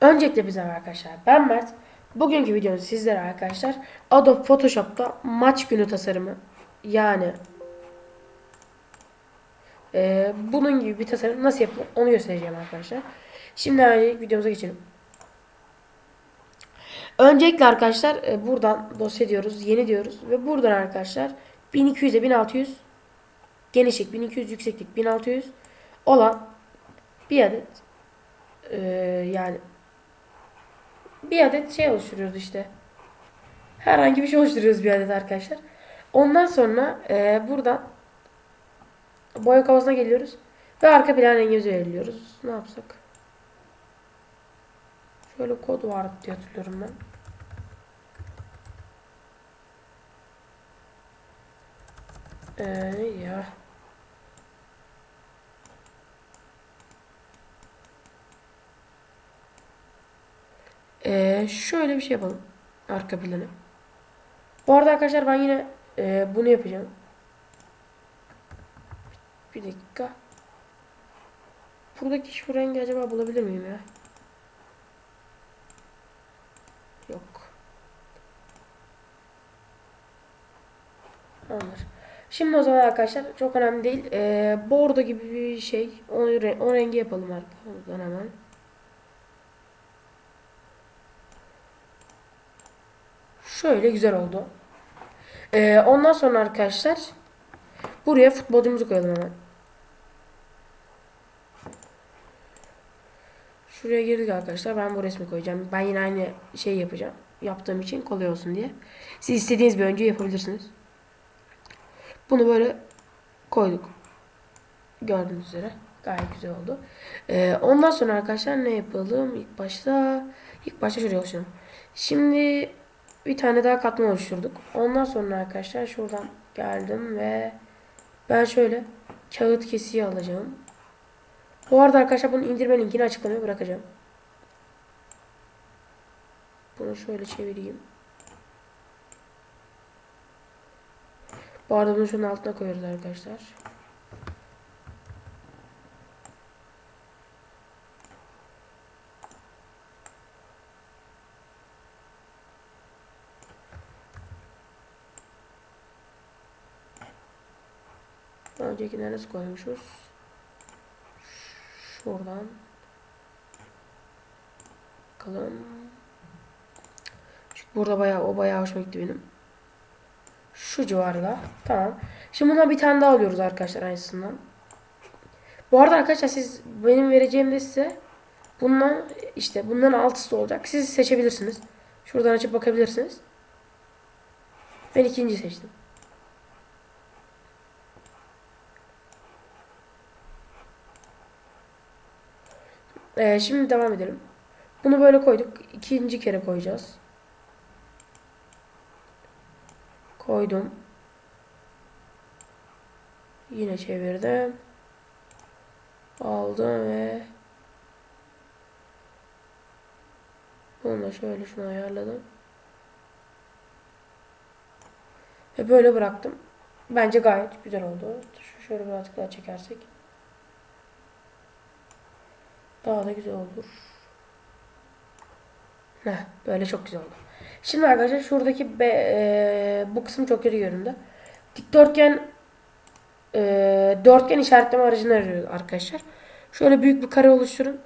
Öncelikle bize arkadaşlar ben Mert. Bugünkü videomuz sizlere arkadaşlar Adobe Photoshop'ta maç günü tasarımı yani e, bunun gibi bir tasarım nasıl yapılır onu göstereceğim arkadaşlar. Şimdi önce videomuza geçelim. Öncelikle arkadaşlar e, buradan dosya diyoruz, yeni diyoruz ve buradan arkadaşlar 1200'e 1600 genişlik 1200 yükseklik 1600 olan bir adet e, yani bir adet şey oluşturuyoruz işte. Herhangi bir şey oluşturuyoruz bir adet arkadaşlar. Ondan sonra e, buradan boya kavasına geliyoruz ve arka plan rengimizi belirliyoruz. Ne yapsak? Şöyle kod vardı diye hatırlıyorum ben. Ee, ya? Ee, şöyle bir şey yapalım. Arka planı. Bu arada arkadaşlar ben yine e, bunu yapacağım. Bir dakika. Buradaki şu rengi acaba bulabilir miyim ya? Yok. Tamamdır. Şimdi o zaman arkadaşlar çok önemli değil. Ee, bordo gibi bir şey. O, re- o rengi yapalım arkadan hemen. Şöyle güzel oldu. Ee, ondan sonra arkadaşlar buraya futbolcumuzu koyalım hemen. Şuraya girdik arkadaşlar. Ben bu resmi koyacağım. Ben yine aynı şey yapacağım. Yaptığım için kolay olsun diye. Siz istediğiniz bir önce yapabilirsiniz. Bunu böyle koyduk. Gördüğünüz üzere. Gayet güzel oldu. Ee, ondan sonra arkadaşlar ne yapalım? İlk başta ilk başta şuraya oluşturalım. Şimdi bir tane daha katman oluşturduk. Ondan sonra arkadaşlar şuradan geldim ve ben şöyle kağıt kesiği alacağım. Bu arada arkadaşlar bunun indirme linkini açıklamaya bırakacağım. Bunu şöyle çevireyim. Bu arada bunu şunun altına koyuyoruz arkadaşlar. Öncekine nasıl koymuşuz? Şuradan. Bakalım. Çünkü burada bayağı o bayağı hoşuma gitti benim. Şu civarda. Tamam. Şimdi bundan bir tane daha alıyoruz arkadaşlar aynısından. Bu arada arkadaşlar siz benim vereceğim de size bundan işte bunların altısı olacak. Siz seçebilirsiniz. Şuradan açıp bakabilirsiniz. Ben ikinci seçtim. Ee, şimdi devam edelim. Bunu böyle koyduk. İkinci kere koyacağız. Koydum. Yine çevirdim. Aldım ve bunu da şöyle şunu ayarladım. Ve böyle bıraktım. Bence gayet güzel oldu. Şöyle birazcık daha çekersek. Daha da güzel olur. Heh, böyle çok güzel oldu. Şimdi arkadaşlar şuradaki be, e, bu kısım çok kötü göründü. Dikdörtgen e, dörtgen işaretleme aracını arıyoruz arkadaşlar. Şöyle büyük bir kare oluşturun.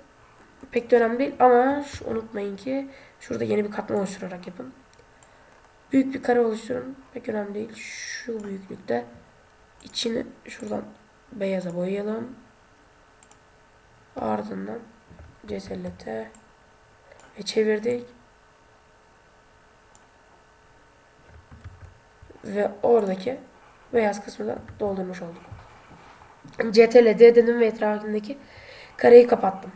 Pek de önemli değil ama şu, unutmayın ki şurada yeni bir katman oluşturarak yapın. Büyük bir kare oluşturun. Pek önemli değil. Şu büyüklükte içini şuradan beyaza boyayalım. Ardından cesellete ve çevirdik. Ve oradaki beyaz kısmı da doldurmuş olduk. CTRL D dedim ve etrafındaki kareyi kapattım.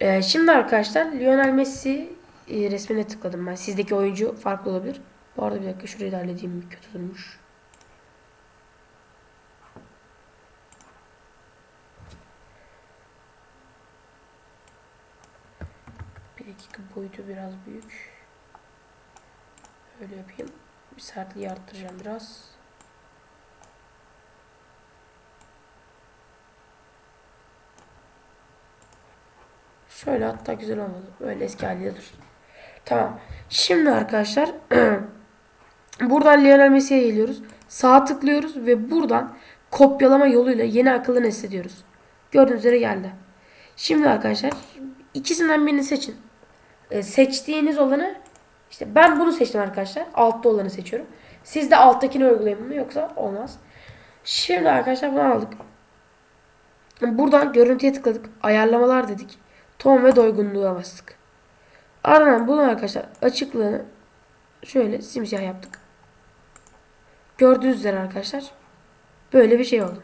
Ee, şimdi arkadaşlar Lionel Messi e, resmine tıkladım ben. Sizdeki oyuncu farklı olabilir. Bu arada bir dakika şurayı da halledeyim. Kötü durmuş. Bir dakika boyutu biraz büyük. Öyle yapayım. Bir sertliği arttıracağım biraz. Şöyle hatta güzel olmadı. Böyle eski haliyle dursun. Tamam. Şimdi arkadaşlar buradan Lionel Messi'ye geliyoruz. Sağ tıklıyoruz ve buradan kopyalama yoluyla yeni akıllı nesne diyoruz. Gördüğünüz üzere geldi. Şimdi arkadaşlar ikisinden birini seçin. Ee, seçtiğiniz olanı işte ben bunu seçtim arkadaşlar. Altta olanı seçiyorum. Siz de alttakini uygulayın mı yoksa olmaz. Şimdi arkadaşlar bunu aldık. Buradan görüntüye tıkladık. Ayarlamalar dedik. Ton ve doygunluğa bastık. Ardından bunu arkadaşlar açıklığını şöyle simsiyah yaptık. Gördüğünüz üzere arkadaşlar böyle bir şey oldu.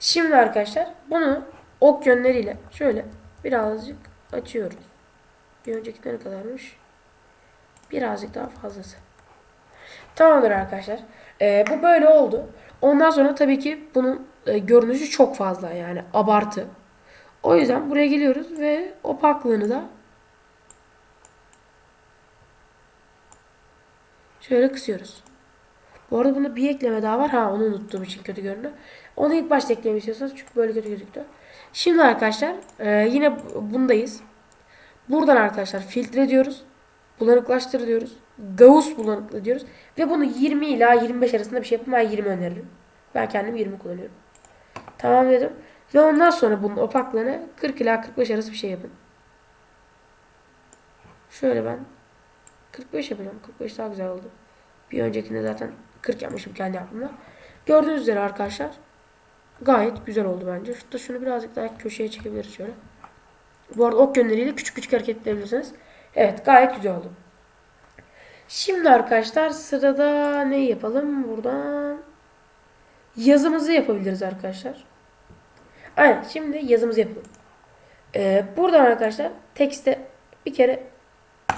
Şimdi arkadaşlar bunu ok yönleriyle şöyle birazcık açıyoruz. Bir önceki ne kadarmış? Birazcık daha fazlası. Tamamdır arkadaşlar. Ee, bu böyle oldu. Ondan sonra tabii ki bunun e, görünüşü çok fazla yani abartı. O yüzden buraya geliyoruz ve opaklığını da şöyle kısıyoruz. Bu arada bunda bir ekleme daha var. Ha onu unuttuğum için kötü görünüyor. Onu ilk başta eklemek istiyorsanız çünkü böyle kötü gözüktü. Şimdi arkadaşlar e, yine bundayız. Buradan arkadaşlar filtre diyoruz. Bulanıklaştır diyoruz. Gauss bulanıklı diyoruz. Ve bunu 20 ila 25 arasında bir şey yapın. Ben 20 öneririm. Ben kendim 20 kullanıyorum. Tamam dedim. Ve ondan sonra bunun opaklığını 40 ila 45 arası bir şey yapın. Şöyle ben 45 yapacağım. 45 daha güzel oldu. Bir öncekinde zaten 40 yapmışım kendi aklımda. Gördüğünüz üzere arkadaşlar gayet güzel oldu bence. Şurada şunu birazcık daha köşeye çekebiliriz şöyle. Bu arada ok yönleriyle küçük küçük hareket edebilirsiniz. Evet gayet güzel oldu. Şimdi arkadaşlar sırada ne yapalım? Buradan yazımızı yapabiliriz arkadaşlar. Aynen şimdi yazımızı yapalım. Ee, buradan arkadaşlar tekste bir kere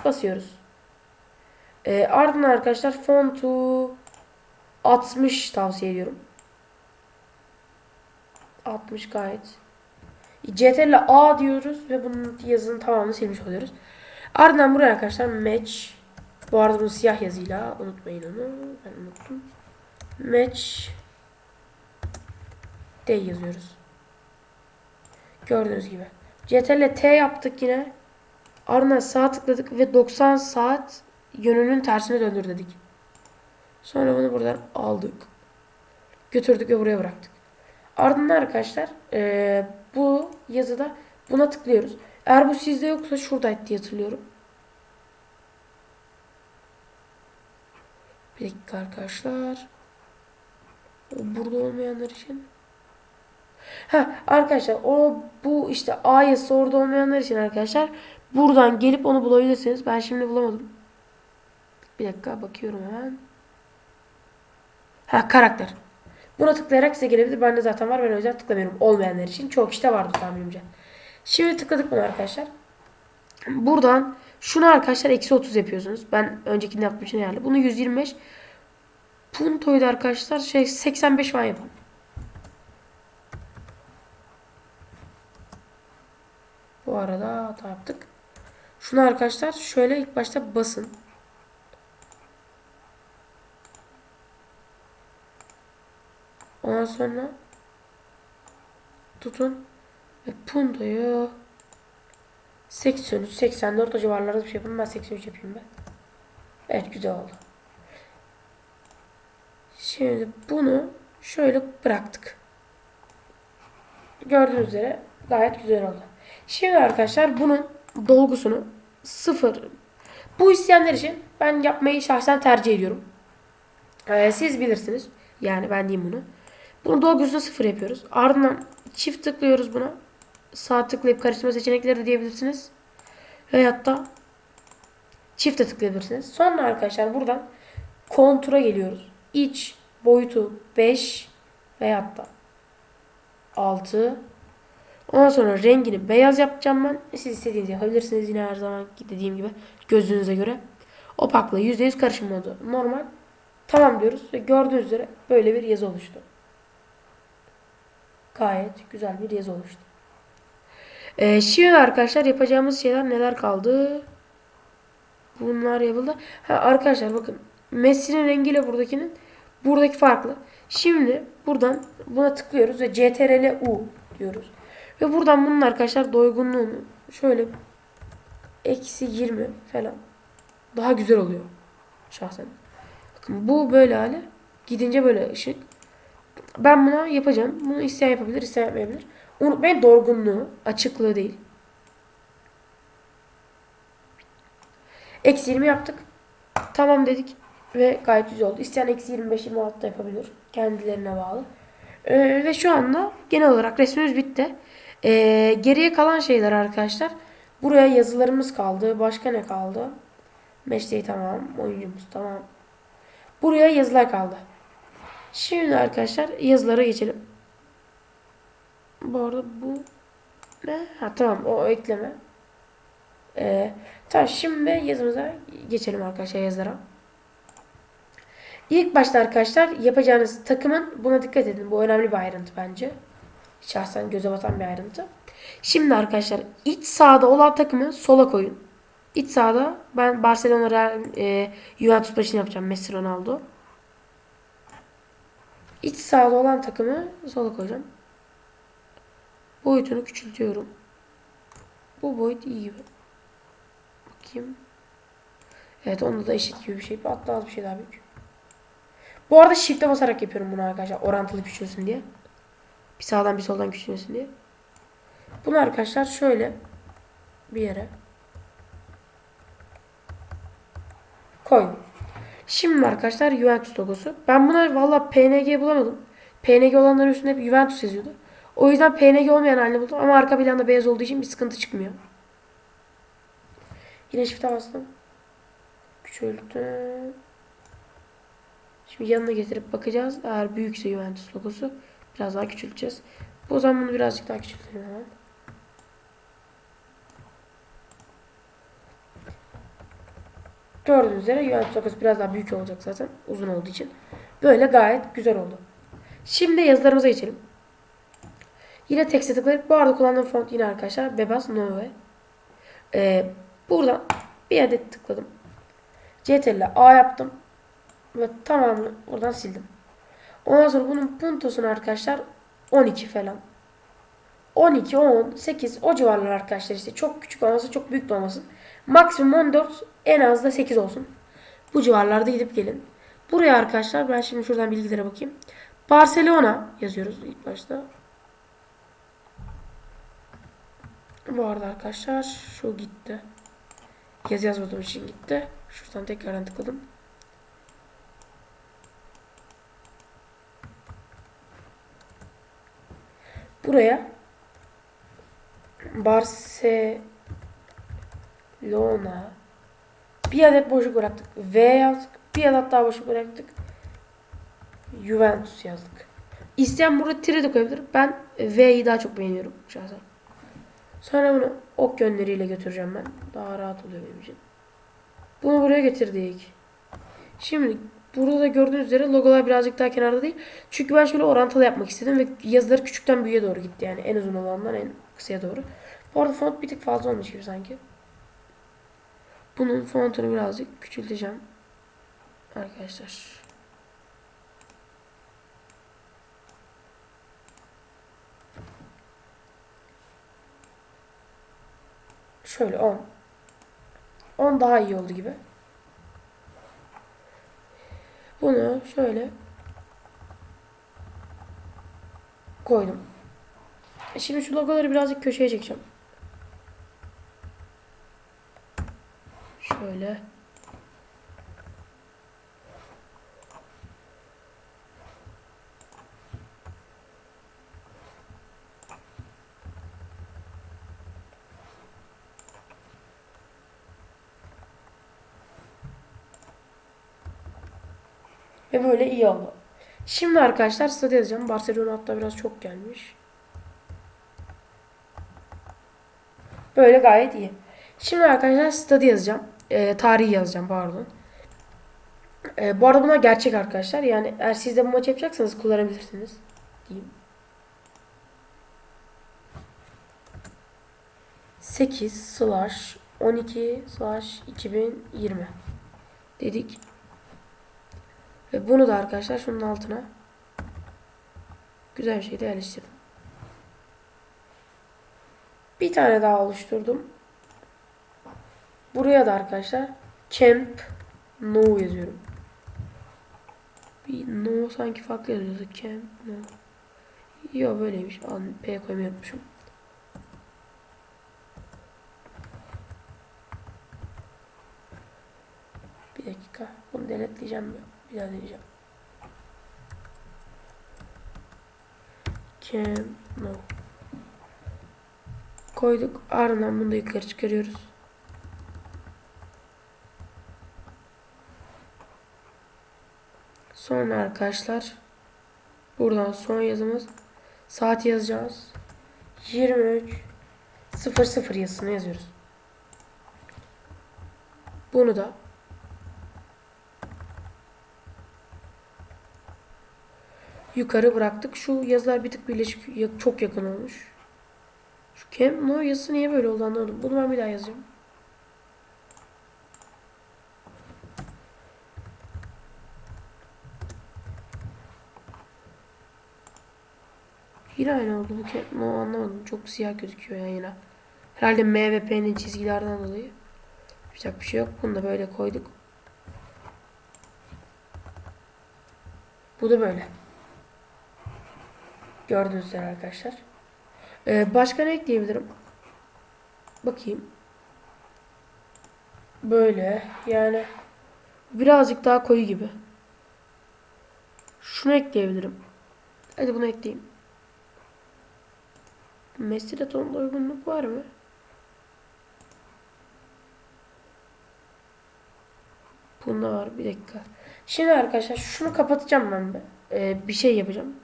basıyoruz. Ee, ardından arkadaşlar fontu 60 tavsiye ediyorum. 60 gayet. CTRL A diyoruz ve bunun yazının tamamını silmiş oluyoruz. Ardından buraya arkadaşlar match bu arada bunu siyah yazıyla unutmayın onu. Ben unuttum. Match D yazıyoruz. Gördüğünüz gibi. CTRL T yaptık yine. Ardından sağ tıkladık ve 90 saat yönünün tersine döndür dedik. Sonra bunu buradan aldık. Götürdük ve buraya bıraktık. Ardından arkadaşlar ee, bu yazıda buna tıklıyoruz. Eğer bu sizde yoksa şuradaydı diye hatırlıyorum. Bir dakika arkadaşlar. Burada olmayanlar için. Ha arkadaşlar o bu işte A yazısı orada olmayanlar için arkadaşlar buradan gelip onu bulabilirsiniz. Ben şimdi bulamadım. Bir dakika bakıyorum hemen. Ha karakter. Buna tıklayarak size gelebilir. Bende zaten var. Ben o yüzden tıklamıyorum. Olmayanlar için. Çok kişide vardı tahminimce. Şimdi tıkladık bunu arkadaşlar. Buradan şunu arkadaşlar eksi 30 yapıyorsunuz. Ben öncekinde yaptığım için yani. Bunu 125. Punto'yu da arkadaşlar şey 85 falan yapalım. Bu arada hata yaptık. Şunu arkadaşlar şöyle ilk başta basın. Ondan sonra tutun ve puntoyu 83, 84 o civarlarda bir şey yapın. Ben 83 yapayım ben. Evet güzel oldu. Şimdi bunu şöyle bıraktık. Gördüğünüz üzere gayet güzel oldu. Şimdi arkadaşlar bunun dolgusunu sıfır. Bu isteyenler için ben yapmayı şahsen tercih ediyorum. Ee, siz bilirsiniz. Yani ben diyeyim bunu. Bunu dolgusunu sıfır yapıyoruz. Ardından çift tıklıyoruz buna. Sağ tıklayıp karıştırma seçenekleri de diyebilirsiniz. Veyahut da çifte tıklayabilirsiniz. Sonra arkadaşlar buradan kontura geliyoruz. İç boyutu 5 veyahut da 6 Ondan sonra rengini beyaz yapacağım ben. Siz istediğinizi yapabilirsiniz yine her zaman dediğim gibi gözünüze göre. Opaklığı %100 karışım modu. Normal. Tamam diyoruz ve gördüğünüz üzere böyle bir yazı oluştu. Gayet güzel bir yazı oluştu. Ee, şimdi arkadaşlar yapacağımız şeyler neler kaldı? Bunlar yapıldı. Ha, arkadaşlar bakın. Messi'nin rengiyle buradakinin buradaki farklı. Şimdi buradan buna tıklıyoruz ve CTRL U diyoruz. Ve buradan bunun arkadaşlar doygunluğunu şöyle eksi 20 falan daha güzel oluyor şahsen. Bakın bu böyle hali. Gidince böyle ışık. Ben buna yapacağım. Bunu isteyen yapabilir, isteyen yapmayabilir. Unutmayın dorgunluğu, açıklığı değil. Eksi 20 yaptık. Tamam dedik. Ve gayet güzel oldu. İsteyen eksi 25-26 da yapabilir. Kendilerine bağlı. Ee, ve şu anda genel olarak resmimiz bitti. Ee, geriye kalan şeyler arkadaşlar. Buraya yazılarımız kaldı. Başka ne kaldı? Mesleği tamam. Oyuncumuz tamam. Buraya yazılar kaldı. Şimdi arkadaşlar yazılara geçelim. Bu arada bu ne? Ha tamam o ekleme. Ee, tamam şimdi yazımıza geçelim arkadaşlar yazılara. İlk başta arkadaşlar yapacağınız takımın buna dikkat edin. Bu önemli bir ayrıntı bence. Şahsen göze batan bir ayrıntı. Şimdi arkadaşlar iç sahada olan takımı sola koyun. İç sahada ben Barcelona Real, e, Juventus başını yapacağım. Messi Ronaldo. İç sahada olan takımı sola koyacağım. Boyutunu küçültüyorum. Bu boyut iyi gibi. Bakayım. Evet onda da eşit gibi bir şey. Hatta az bir şey daha büyük. Bu arada shift'e basarak yapıyorum bunu arkadaşlar. Orantılı küçülsün diye. Bir sağdan bir soldan küçülsün diye. Bunu arkadaşlar şöyle bir yere koydum. Şimdi arkadaşlar Juventus logosu. Ben buna valla PNG bulamadım. PNG olanların üstünde hep Juventus yazıyordu. O yüzden PNG olmayan halini buldum ama arka planda beyaz olduğu için bir sıkıntı çıkmıyor. Yine shift'e bastım. Küçülttüm. Şimdi yanına getirip bakacağız. Eğer büyükse Juventus logosu biraz daha küçülteceğiz. O zaman bunu birazcık daha küçültelim hemen. Gördüğünüz üzere Juventus biraz daha büyük olacak zaten. Uzun olduğu için. Böyle gayet güzel oldu. Şimdi yazılarımıza geçelim. Yine tekste tıklayıp bu arada kullandığım font yine arkadaşlar Bebas Nove. Ee, buradan bir adet tıkladım. CTRL A yaptım. Ve tamamını oradan sildim. Ondan sonra bunun puntosunu arkadaşlar 12 falan. 12, 10, 8 o civarlar arkadaşlar işte. Çok küçük olmasın, çok büyük de olmasın. Maksimum 14, en az da 8 olsun. Bu civarlarda gidip gelin. Buraya arkadaşlar ben şimdi şuradan bilgilere bakayım. Barcelona yazıyoruz ilk başta. Bu arada arkadaşlar şu gitti. Yazı yazmadığım için gitti. Şuradan tekrardan tıkladım. Buraya Barcelona bir adet boşluk bıraktık. V yazdık. Bir adet daha boşluk bıraktık. Juventus yazdık. İsteyen burada tire de koyabilir. Ben V'yi daha çok beğeniyorum şahsen. Sonra bunu ok yönleriyle götüreceğim ben. Daha rahat oluyor benim için. Bunu buraya getirdik. Şimdi burada da gördüğünüz üzere logolar birazcık daha kenarda değil. Çünkü ben şöyle orantılı yapmak istedim ve yazıları küçükten büyüğe doğru gitti. Yani en uzun olandan en kısaya doğru. Bu arada font bir tık fazla olmuş gibi sanki. Bunun fontunu birazcık küçülteceğim. Arkadaşlar. Şöyle 10. 10 daha iyi oldu gibi. Bunu şöyle koydum. Şimdi şu logoları birazcık köşeye çekeceğim. Şöyle. Ve böyle iyi oldu. Şimdi arkadaşlar stat yazacağım. Barcelona hatta biraz çok gelmiş. Böyle gayet iyi. Şimdi arkadaşlar stadı yazacağım. Ee, tarihi yazacağım pardon. Ee, bu arada bunlar gerçek arkadaşlar. Yani eğer siz de bu maç yapacaksanız kullanabilirsiniz. Diyeyim. 8 slash 12 slash 2020 dedik. Ve bunu da arkadaşlar şunun altına güzel bir şekilde yerleştirdim. Bir tane daha oluşturdum. Buraya da arkadaşlar Camp No yazıyorum. Bir No sanki farklı yazıyordu. Camp No. Yok böyleymiş. Al, P koymayı unutmuşum. Bir dakika. Bunu denetleyeceğim. Bir daha deneyeceğim. Camp No. Koyduk. Ardından bunu da yukarı çıkarıyoruz. Sonra arkadaşlar buradan son yazımız saat yazacağız. 23 00 yazısını yazıyoruz. Bunu da yukarı bıraktık. Şu yazılar bir tık birleşik çok yakın olmuş. Şu Camp No yazısı niye böyle oldu anlamadım. Bunu ben bir daha yazacağım. Yine aynı oldu bu Camp No anlamadım. Çok siyah gözüküyor yan yana. Herhalde M ve P'nin çizgilerden dolayı. Yapacak bir şey yok. Bunu da böyle koyduk. Bu da böyle. Gördüğünüz üzere arkadaşlar. Ee, başka ne ekleyebilirim? Bakayım. Böyle yani birazcık daha koyu gibi. Şunu ekleyebilirim. Hadi bunu ekleyeyim. Mesire tonunda uygunluk var mı? Bunda var bir dakika. Şimdi arkadaşlar şunu kapatacağım ben bir. Ee, bir şey yapacağım.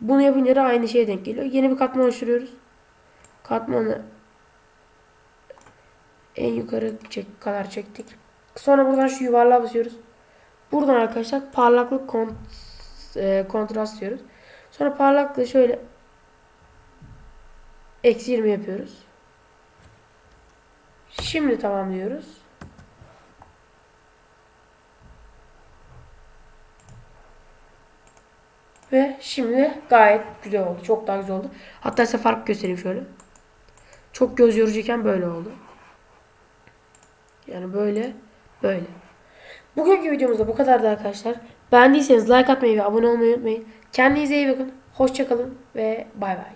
Bunu yapınca da aynı şeye denk geliyor. Yeni bir katman oluşturuyoruz. Katmanı en yukarı çek, kadar çektik. Sonra buradan şu yuvarlığa basıyoruz. Buradan arkadaşlar parlaklık kont, e, kontrast diyoruz. Sonra parlaklığı şöyle eksi 20 yapıyoruz. Şimdi tamamlıyoruz. Ve şimdi gayet güzel oldu. Çok daha güzel oldu. Hatta size fark göstereyim şöyle. Çok göz yorucuyken böyle oldu. Yani böyle, böyle. Bugünkü videomuzda bu kadardı arkadaşlar. Beğendiyseniz like atmayı ve abone olmayı unutmayın. Kendinize iyi bakın. Hoşçakalın ve bay bay.